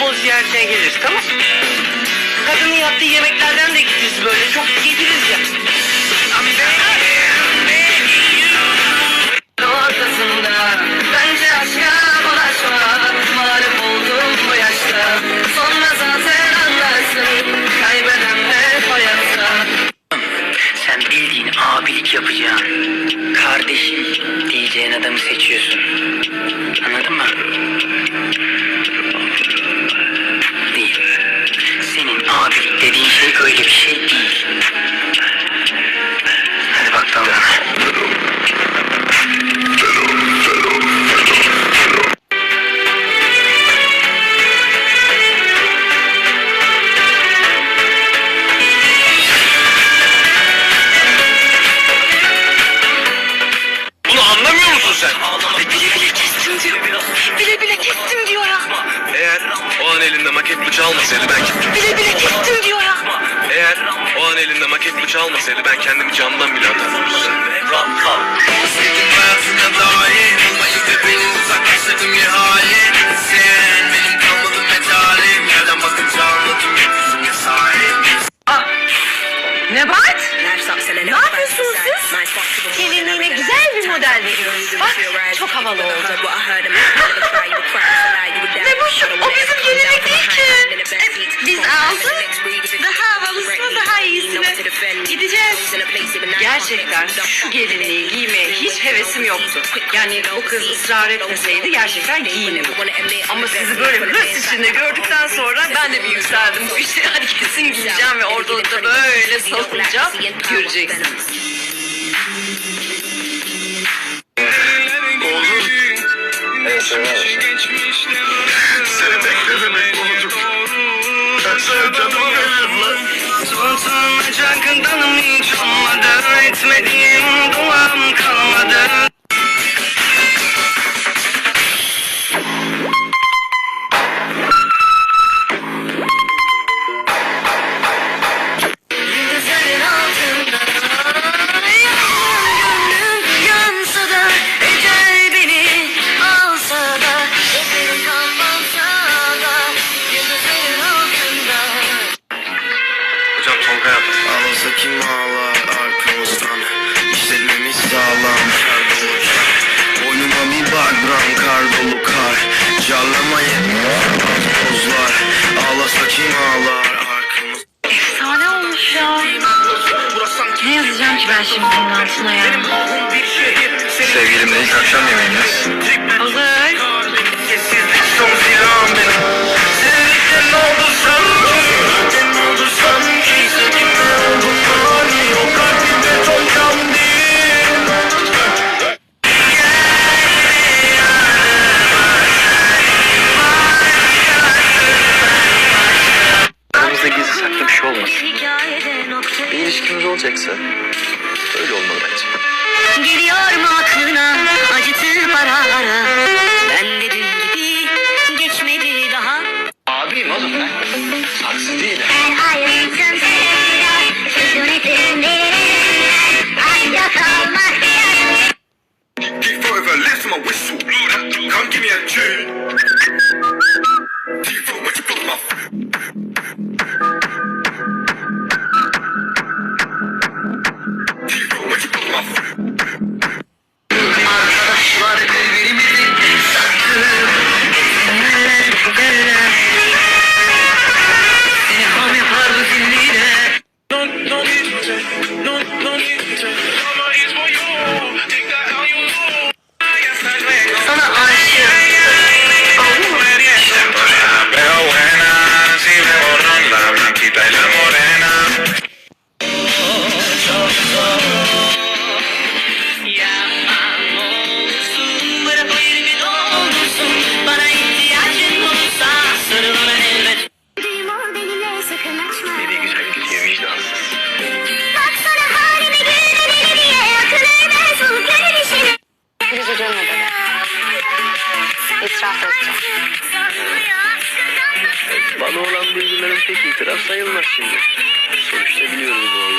boz ziyaretine geliriz tamam Kadının yaptığı yemeklerden de gideriz böyle çok geliriz ya. Olmasaydı ben Bile bile kestim diyor ya eğer o an elinde maket bıçağı olmasaydı ben kendimi camdan bile atardım. Sahip Nebahat ne yapıyorsunuz siz? Gelinliğine güzel bir model veriyoruz. Bak çok havalı oldu. Gerçekten şu gelinliği giymeye hiç hevesim yoktu. Yani o kız ısrar etmeseydi gerçekten giyinirdim. Ama sizi böyle hırs içinde gördükten sonra ben de bir yükseldim. Bu işte hadi kesin giyeceğim ve ortalıkta böyle salınacağım. Göreceksiniz. Seni beklememek Utanacak kanım hiç olmadı. Etmediğim duam kalmadı ki ben şimdi bunun altına ya? Sevgilimle ilk akşam yemeğimiz. Olur. Aramızda gizli saklı bir şey olmasın. Bir ilişkimiz olacaksa öyle olmalı bence. Geliyor mu aklına acıtır ara ara? Ben de dün gibi geçmedi daha. Abiyim oğlum ben. Saksı değil. Sen ayrılsın sevda, sözün ettin Aşkta kalmak biraz Keep forever, listen my whistle Come give me a tune Deep what you put my pek itiraf sayılmaz şimdi. Sonuçta biliyoruz bu